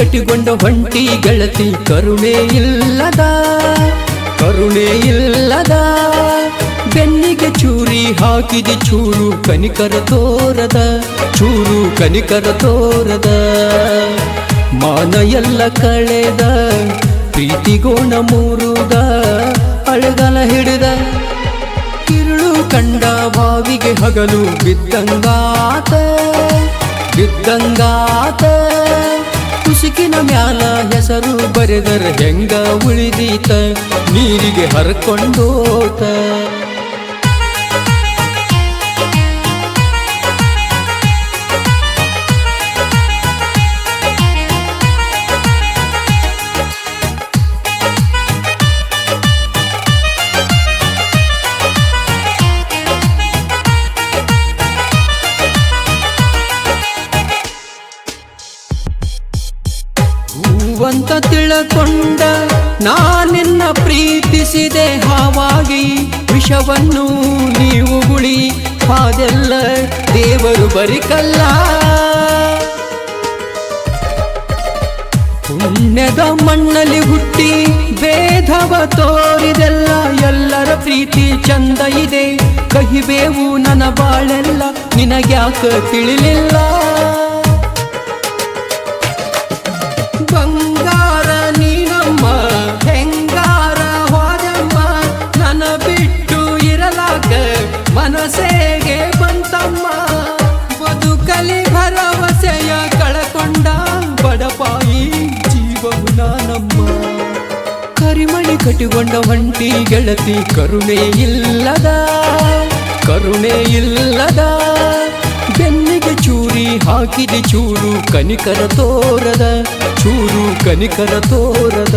ಕಟ್ಟಿಕೊಂಡ ಹೊಂಟಿ ಗೆಳತಿ ಕರುಣೆ ಇಲ್ಲದ ಕರುಣೆ ಇಲ್ಲದ. ಬೆನ್ನಿಗೆ ಚೂರಿ ಹಾಕಿದ ಚೂರು ಕನಿಕರ ತೋರದ, ಚೂರು ಕನಿಕರ ತೋರದ. ಮಾನ ಎಲ್ಲ ಕಳೆದ ಪ್ರೀತಿಗೋಣ ಮೂರುದ, ಅಳಗಲ ಹಿಡಿದ. ಕಿರುಳು ಕಂಡ ಬಾವಿಗೆ ಹಗಲು ಬಿದ್ದಂಗಾತ ಬಿದ್ದಂಗಾತ. ಹೆಸರು ಬರೆದರ ಹೆಂಗ ಉಳಿದೀತ? ನೀರಿಗೆ ಹರ್ಕೊಂಡೋತ? ಹೂವಂತ ತಿಳಕೊಂಡ ನಾನಿನ್ನ ಪ್ರೀತಿಸಿದೆ ಹಾವಾಗಿ ವಿಷವನ್ನು ನೀವು ಗುಳಿ ಹಾದೆಲ್ಲ ದೇವರು ಬರಿಕಲ್ಲ. ಪುಣ್ಯದ ಮಣ್ಣಲ್ಲಿ ಹುಟ್ಟಿ ಭೇದವ ತೋರಿದೆಲ್ಲ ಎಲ್ಲರ ಪ್ರೀತಿ ಚಂದ ಇದೆ. ಕಹಿಬೇವು ನನ್ನ ಬಾಳೆಲ್ಲ ನಿನಗ್ಯಾಕ ತಿಳಿಲಿಲ್ಲ? ಮನಸ್ಸೇಗೆ ಬಂತಮ್ಮ. ಬದುಕಲಿ ಭರವಸೆಯ ಕಳಕೊಂಡ ಬಡಪಾಯಿ ನಾನಮ್ಮ. ಕರಿಮಣಿ ಕಟ್ಟಿಕೊಂಡ ಒಂಟಿ ಗೆಳತಿ ಕರುಣೆ ಇಲ್ಲದ ಕರುಣೆ ಇಲ್ಲದ. ಬೆನ್ನಿಗೆ ಚೂರಿ ಹಾಕಿದೆ ಚೂರು ಕನಿಕರ ತೋರದ, ಚೂರು ಕನಿಕರ ತೋರದ.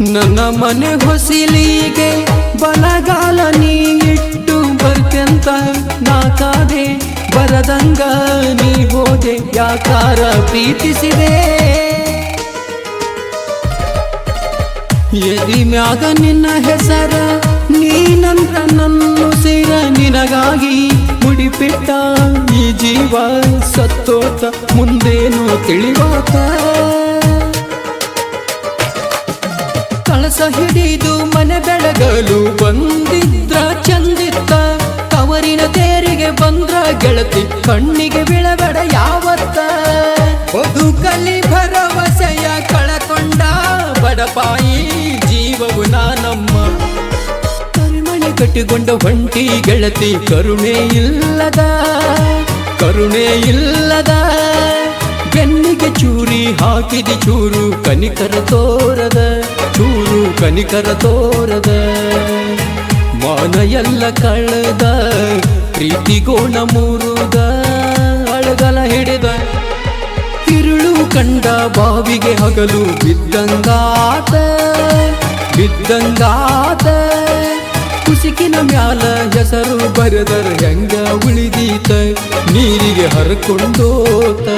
ನನ್ನ ಮನೆ ಹೊಸಿಲಿಗೆ ಬಲಗಾಲ ನೀ ಇಟ್ಟು ಬರ್ತೆಂತ ನಾ ಕಾದೆ ಬರದಂಗ ನೀ ಹೋದೆ, ಯಾಕಾರ ಪ್ರೀತಿಸಿದೆ. ಎದಿ ಮ್ಯಾಗ ನಿನ್ನ ಹೆಸರ ನೀನಂದ್ರ ನನ್ನ ಸೇರ ನಿನಗಾಗಿ ಮುಡಿಪಿಟ್ಟ ಈ ಜೀವ ಸತ್ತೋತ, ಮುಂದೇನು ತಿಳಿವಾತ ಹಿಡಿದು ಮನೆ ಬೆಳಗಲು ಬಂದಿದ್ರ ಚಂದಿತ್ತ. ತವರಿನ ತೇರಿಗೆ ಬಂದ್ರ ಗೆಳತಿ, ಕಣ್ಣಿಗೆ ಬಿಳಬೇಡ ಯಾವತ್ತ. ಬದುಕಲಿ ಭರವಸೆಯ ಕಳಕೊಂಡ ಬಡಪಾಯಿ ಜೀವವು ನಾನಮ್ಮ. ಕರಿಮಣಿ ಕಟ್ಟಿಕೊಂಡ ಹೊಂಟಿ ಗೆಳತಿ, ಕರುಣೆ ಇಲ್ಲದ ಕರುಣೆ ಇಲ್ಲದ. ಹಾಕಿದ ಚೂರು ಕನಿಕರ ತೋರದ, ಚೂರು ಕನಿಕರ ತೋರದ. ಮಾನ ಎಲ್ಲ ಕಳೆದ, ಪ್ರೀತಿಗೋಣ ಮೂರುದ, ಅಳಗಲ ಹಿಡಿದ. ತಿರುಳು ಕಂಡ ಬಾವಿಗೆ ಹಗಲು ಬಿದ್ದಂಗಾತ ಬಿದ್ದಂಗಾತ. ಕುಸಿಕಿನ ಮ್ಯಾಲ ಹೆಸರು ಬರೆದರ ಹೆಂಗ ಉಳಿದೀತ, ನೀರಿಗೆ ಹರ್ಕೊಂಡೋತ.